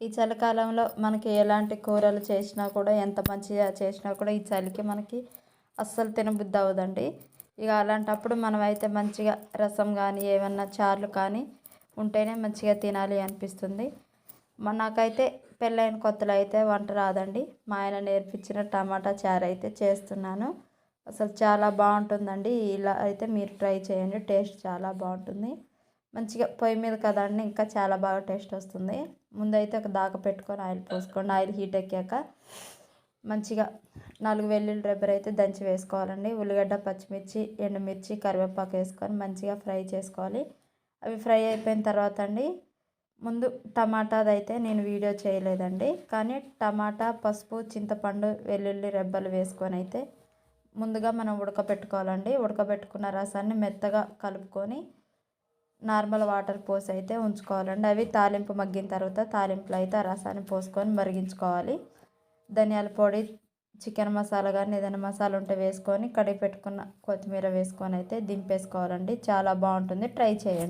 ఈ చలికాలంలో మనకి ఎలాంటి కూరలు చేసినా కూడా ఎంత మంచిగా చేసినా కూడా ఈ చలికి మనకి అస్సలు తినబుద్ధి అవ్వదండి. ఇక అలాంటప్పుడు మనం అయితే మంచిగా రసం కానీ ఏమన్నా చారులు కానీ ఉంటేనే మంచిగా తినాలి అనిపిస్తుంది. నాకైతే పెళ్ళైన కొత్తలో అయితే వంట రాదండి. మా ఆయన నేర్పించిన టమాటా చారు అయితే చేస్తున్నాను. అసలు చాలా బాగుంటుందండి. ఇలా అయితే మీరు ట్రై చేయండి. టేస్ట్ చాలా బాగుంటుంది. మంచిగా పొయ్యి మీద కదండి ఇంకా చాలా బాగా టేస్ట్ వస్తుంది. ముందైతే ఒక దాక పెట్టుకొని ఆయిల్ పోసుకోండి. ఆయిల్ హీట్ ఎక్కాక మంచిగా నాలుగు వెల్లుల్లి రెబ్బర్ అయితే దంచి వేసుకోవాలండి. ఉల్లిగడ్డ పచ్చిమిర్చి ఎండుమిర్చి కరివేపాకు వేసుకొని మంచిగా ఫ్రై చేసుకోవాలి. అవి ఫ్రై అయిపోయిన తర్వాత అండి ముందు టమాటాది అయితే నేను వీడియో చేయలేదండి. కానీ టమాటా పసుపు చింతపండు వెల్లుల్లి రెబ్బలు వేసుకొని అయితే ముందుగా మనం ఉడకబెట్టుకోవాలండి. ఉడకబెట్టుకున్న రసాన్ని మెత్తగా కలుపుకొని నార్మల్ వాటర్ పోసి అయితే ఉంచుకోవాలండి. అవి తాలింపు మగ్గిన తర్వాత తాలింపులో అయితే ఆ రసాన్ని పోసుకొని మరిగించుకోవాలి. ధనియాల పొడి చికెన్ మసాలా కానీ ఏదైనా మసాలా ఉంటే వేసుకొని కడిగి పెట్టుకున్న కొత్తిమీర వేసుకొని అయితే దింపేసుకోవాలండి. చాలా బాగుంటుంది. ట్రై చేయండి.